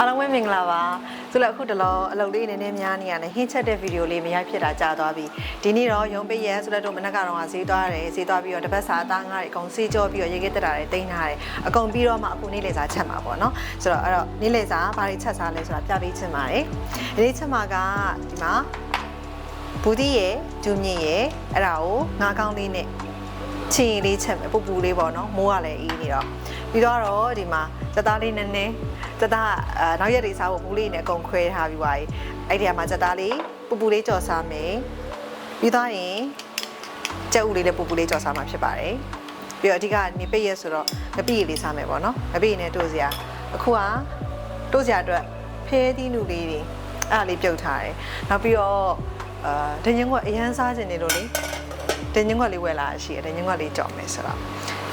အားလုံးပဲမင်္ဂလာပါဆိုတော့အခုတလောအလုပ်လေးနည်းနည်းများနေရတယ်ဟင်းချက်တဲ့ဗီဒီယိုလေးမရိုက်ဖြစ်တာကြာသွားပြီဒီနေ့တော့ရုံးပိတ်ရဲဆိုတော့တို့မနက်ကတော့ဈေးသွားတယ်ဈေးသွားပြီးတော့တပတ်စာအသားငါးတွေအကုန်စီးကြောပြီးတော့ရေခဲတက်တာတွေတင်ထားတယ်အကုန်ပြီးတော့မှအခုနေ့လေစာချက်မှာပေါ့နော်ဆိုတော့အဲ့တော့နေ့လေစာဘာတွေချက်စားလဲဆိုတာပြပေးချင်ပါတယ်ဒီနေ့ချက်မှာကဒီမှာဘူးဒီရဲ့ဂျူမြင့်ရဲ့အဲ့ဒါကိုငါးကောင်းလေးနဲ့ချင်းရီလေးချက်မယ်ပူပူလေးပေါ့နော်မိုးကလည်းအေးနေတော့ ပြီးတော့ဒီမှာစသားလေးနည်းနည်းစသားအာနောက်ရက်တွေစားဖို့ဘူးလေးနဲ့အကုန်ခွဲထားပြီးပါပြီအဲ့ဒီကမှာစသားလေးပူပူလေးကြော်စားမယ်ပြီးတော့ရင်ကြက်ဥလေးလည်းပူပူလေးကြော်စားမှာဖြစ်ပါတယ်ပြီးတော့အဓိကနေပိတ်ရက်ဆိုတော့ငပိရည်လေးစားမယ်ပေါ့နော်ငပိရည်နဲ့တို့စရာအခုကတို့စရာအတွက်ဖဲသီးနုလေးတွေအဲ့ဒါလေးပြုတ်ထားတယ်နောက်ပြီးတော့အာဒင်းရင်ကအရန်စားခြင်းနေလို့လေတင်ညင်းခွက်လေးဝယ်လာရှိတယ်တင်ညင်းခွက်လေးကြော်မယ်ဆိုတော့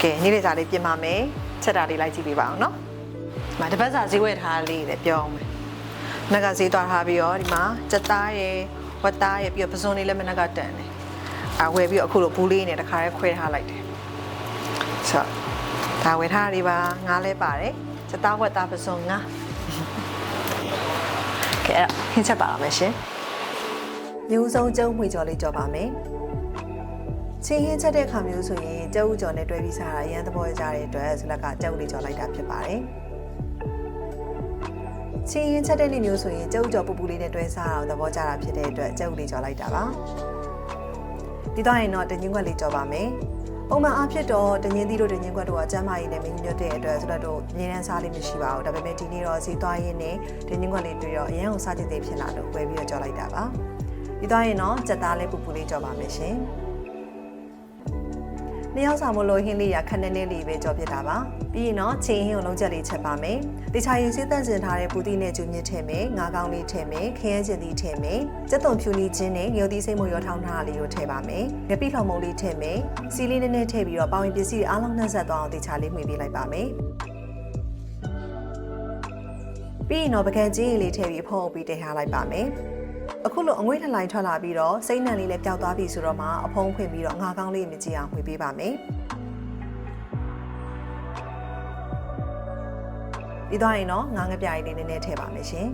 ကဲနေ့လေးစားလေးပြင်ပါမယ် ချက်တာလေးလိုက်ကြည့်ပေးပါအောင်နော်ဒီမှာတစ်ပတ်စာဈေးဝယ်ထားလေးလည်းပြောအောင်မယ်မနက်ကဈေးသွားထားပြီးတော့ဒီမှာစက်သားရယ်ဝက်သားရယ်ပြီးတော့ပစုံလေးလည်းမနက်ကတန်တယ်အာဝယ်ပြီးတော့အခုလိုဘူးလေးနဲ့တခါတည်းခွဲထားလိုက်တယ်ဆိုတော့ဒါဝယ်ထားတွေပါငါးလဲပါတယ်စက်သားဝက်သားပစုံငါးကဲအဲ့တော့ဟင်းချက်ပါအောင်မယ်ရှင်မျိုးစုံကျုံမှွေကြော်လေးကြော်ပါမယ် ချင်းဟင်းချက်တဲ့ခါမျိုးဆိုရင်ကြက်ဥကြော်နဲ့တွဲပြီးစားတာအရန်သဘောကျတဲ့အတွက်ဇလက်ကကြက်ဥလေးကြော်လိုက်တာဖြစ်ပါတယ်။ချင်းဟင်းချက်တဲ့နေ့မျိုးဆိုရင်ကြက်ဥကြော်ပူပူလေးနဲ့တွဲစားအောင်သဘောကျတာဖြစ်တဲ့အတွက်ကြက်ဥလေးကြော်လိုက်တာပါ။ပြီးတော့ရင်တော့တင်ချင်းခွက်လေးကြော်ပါမယ်။ပုံမှန်အားဖြင့်တော့တင်ချင်းသီးတို့တင်ချင်းခွက်တို့ကကျမ်းမာရေးနဲ့မင်းညွတ်တဲ့အတွက်ဆိုတော့ငင်းနှန်းစားလေးမရှိပါဘူး။ဒါပေမဲ့ဒီနေ့တော့စီးသွားရင်းနဲ့တင်ချင်းခွက်လေးတွေ့တော့အရန်ကိုစားချင်သေးဖြစ်လာလို့ဝယ်ပြီးတော့ကြော်လိုက်တာပါ။ပြီးတော့ရင်တော့ကြက်သားလေးပူပူလေးကြော်ပါမယ်ရှင်။ နှစ်ယောက်ဆောင်မလို့ဟင်းလေးရခက်နေနေလေးပဲကြော်ပြတာပါပြီးရင်တော့ချင်းဟင်းကိုလုံးချက်လေးချက်ပါမယ်တခြားရင်စေးတန့်စင်ထားတဲ့ပူတီနဲ့ကျူမြင့်ထည့်မယ်ငါးကောင်းလေးထည့်မယ်ခရဲကျင်သီးထည့်မယ်စက်သွန်ဖြူနီချင်းနဲ့ငရုတ်သီးစိမ့်မရောထောင်းထားတာလေးကိုထည့်ပါမယ်ငပိလှော်မုံလေးထည့်မယ်စီလေးနည်းနည်းထည့်ပြီးတော့ပေါင်ရင်ပစ္စည်းတွေအားလုံးနှက်ဆက်သွားအောင်တခြားလေးမှွေပေးလိုက်ပါမယ်ပြီးရင်တော့ပကံကြီးလေးထည့်ပြီးဖုံးအုပ်ပြီးတင်ထားလိုက်ပါမယ် အခုလိုအငွေ့ထလိုင်းထွက်လာပြီးတော့စိမ့်နံလေးလည်းပျောက်သွားပြီဆိုတော့မှအဖုံးဖွင့်ပြီးတော့ငါးကောင်းလေးမြကြည့်အောင်မှွေပေးပါမယ်ပြီးသွားရင်တော့ငါးငပြားလေးနည်းနည်းထည့်ပါမယ်ရှင်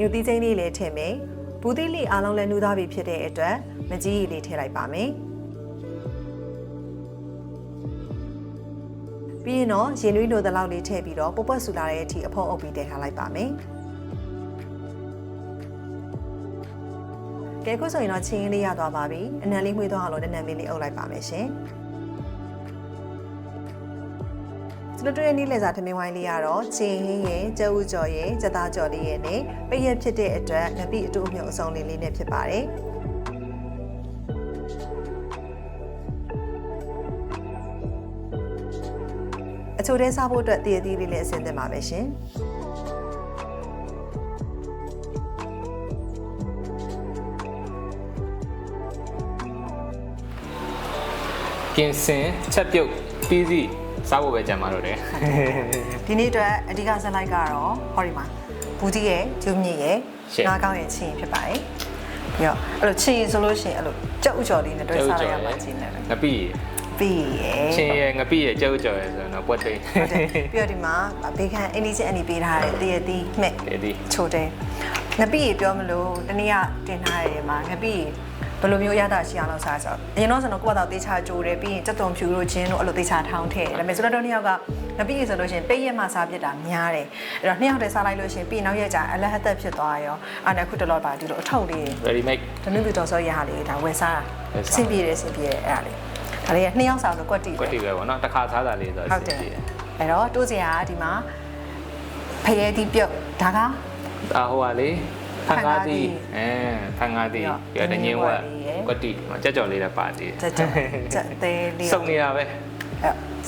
ယူသီးစိမ့်လေးလည်းထည့်မယ်ဘူးသီးလေးအားလုံးလည်းနှူးသွားပြီဖြစ်တဲ့အတွက်မကြီးရည်လေးထည့်လိုက်ပါမယ် ပြီးရင်တော့ရင်နွေးလိုသလောက်လေးထည့်ပြီးတော့ပုတ်ပွက်ဆူလာတဲ့အထိအဖုံးအုပ်ပြီးတည်ထားလိုက်ပါမယ်ကဲခုဆိုရင်တော့ချင်းရင်းလေးရသွားပါပြီအနံလေးမှွေးသွားအောင်လို့နည်းနည်းလေးလေးအုပ်လိုက်ပါမယ်ရှင်ကျွန်တော်တို့ရဲ့နေ့လည်စာထမင်းဝိုင်းလေးကတော့ချင်းဟင်းရဲ့ကျုပ်ကြော်ရဲ့ကြက်သားကြော်လေးရဲ့နဲ့ပိတ်ရက်ဖြစ်တဲ့အတွက်ငပိအတူအမြုပ်အစုံလေးလေးနဲ့ဖြစ်ပါတယ် ချိုတဲစားဖို့အတွက်တည်တည်လေးလေးအဆင်သင့်ပါပဲရှင်ကင်စင်ချက်ပြုတ်ပြီးစီစားဖို့ပဲကြံပါတော့တယ်ဒီနေ့အတွက်အဓိကဇက်လိုက်ကတော့ဟောဒီမှာဘူးကြီးရဲ့ဂျုံမြင့်ရဲ့ငါးကောင်းရဲ့ချင်းရင်ဖြစ်ပါတယ်ပြီးတော့အဲ့လိုချင်းရင်ဆိုလို့ရှိရင်အဲ့လိုကြောက်ဥကြော်လေးနဲ့တွဲစားလိုက်ရမှာချင်းတယ်ငပိ ပြီးရဲ့ချင်းရဲ့ငပိရဲ့ကြောက်ကြော်ရဲ့ဆိုတော့ပွက်သိမ်းဟုတ်တယ်ပြီးတော့ဒီမှာဘေခန်အင်းဒီချင်းအန်ဒီပေးထားတဲ့တရတီမှက်ဒီဒီချိုတယ်ငပိရေပြောမလို့တနည်းကတင်ထားရတယ်မှာငပိရေဘယ်လိုမျိုးအရသာရှိအောင်လုပ်စားဆိုတော့အရင်တော့ဆိုတော့ကိုယ့်ဘာသာတေချာကြိုးတယ်ပြီးရင်စက်သွန်ဖြူတို့ချင်းတို့အဲ့လိုတေချာထောင်းထည့်တယ်ဒါပေမဲ့ဆိုတော့တို့နှစ်ယောက်ကငပိရေဆိုလို့ရှိရင်ပိတ်ရက်မှစားပြစ်တာများတယ်အဲ့တော့နှစ်ယောက်တည်းစားလိုက်လို့ရှိရင်ပြီးနောက်ရက်ကျအလဟတ်သက်ဖြစ်သွားရောအဲ့ဒါအခုတလောပါဒီလိုအထုပ်လေး ready make တနည်းသူတော်စောရဟာလေးဒါဝယ်စားဝယ်စားအဆင်ပြေတယ်အဆင်ပြေတယ်အဲ့ဒါလေး ဒါလေးကနှစ်ယောက်စားလို့ကွက်တီကွက်တီပဲပေါ့နော်တစ်ခါစားတာလေးဆိုဟုတ်တယ်အဲ့တော့တိုးစရာကဒီမှာဖရဲတီးပြုတ်ဒါကအာဟိုပါလေဖန်ကားတီဖန်ကားတီအဲဖန်ကားတီပြီးပြီးတော့တော့တငင်းဝက်တငင်းဝက်လေးရယ်ကွက်တီကြက်ကြော်လေးလည်းပါသေးတယ်ကြက်ကြက်ကြက်သေးလေးစုံနေတာပဲအဲ့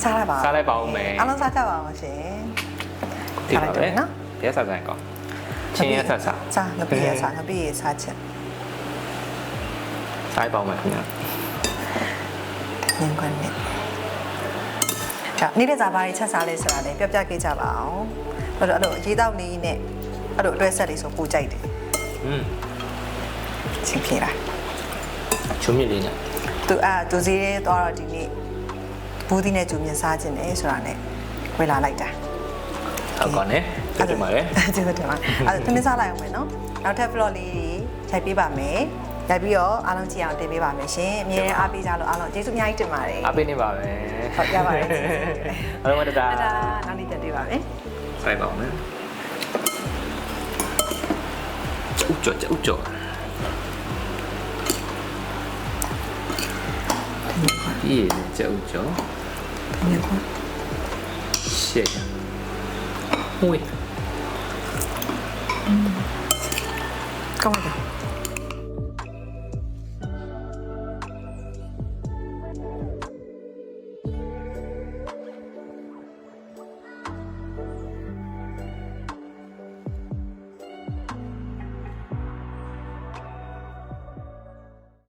စားလိုက်ပါစားလိုက်ပါဦးမယ်အားလုံးစားကြပါအောင်ရှင်ဒီပါပဲနော်ရဲစားဆိုင်ကောင်းချင်းရဲစားစားစားငပိရစားငပိရစားချက်စားပါဦးမယ်ခင်ဗျာ ငင်းခွန်းနဲ့ကြောက်နေတဲ့စားပါးလေးချက်စားလေးဆိုတာလေပြောပြခဲ့ကြပါအောင်အဲ့တော့အဲ့လိုအရေးတောက်လေးနဲ့အဲ့လိုအတွဲဆက်လေးဆိုပူကြိုက်တယ်อืมချင်းပြေလားချုံမြင့်လေးနဲ့သူအာသူစည်းရဲသွားတော့ဒီနေ့ဘူးဒီနဲ့ဂျူမြင်စားခြင်းတယ်ဆိုတာနဲ့ဝယ်လာလိုက်တာဟုတ်ကောနဲ့ကျေးဇူးတင်ပါတယ်ကျေးဇူးတင်ပါအဲ့ဒါသမင်းစားလိုက်အောင်မယ်နော်နောက်ထပ် vlog လေးတွေရိုက်ပေးပါမယ် ရိုက်ပြီးတော့အားလုံးကြည့်အောင်တင်ပေးပါမယ်ရှင်အမြဲတမ်းအားပေးကြလို့အားလုံးကျေးဇူးအများကြီးတင်ပါတယ်အားပေးနေပါပဲဟုတ်ရပါတယ်အားလုံးကတဒါအဲ့ဒါနောက်နေ့ပြန်တွေ့ပါမယ်ဆိုင်ပါဦးမယ်ကျုပ်ကြော်ကျုပ်ကြော်ဒီကျုပ်ကြော်ဒီကွာရှေ့ဟိုးကောင်းပါ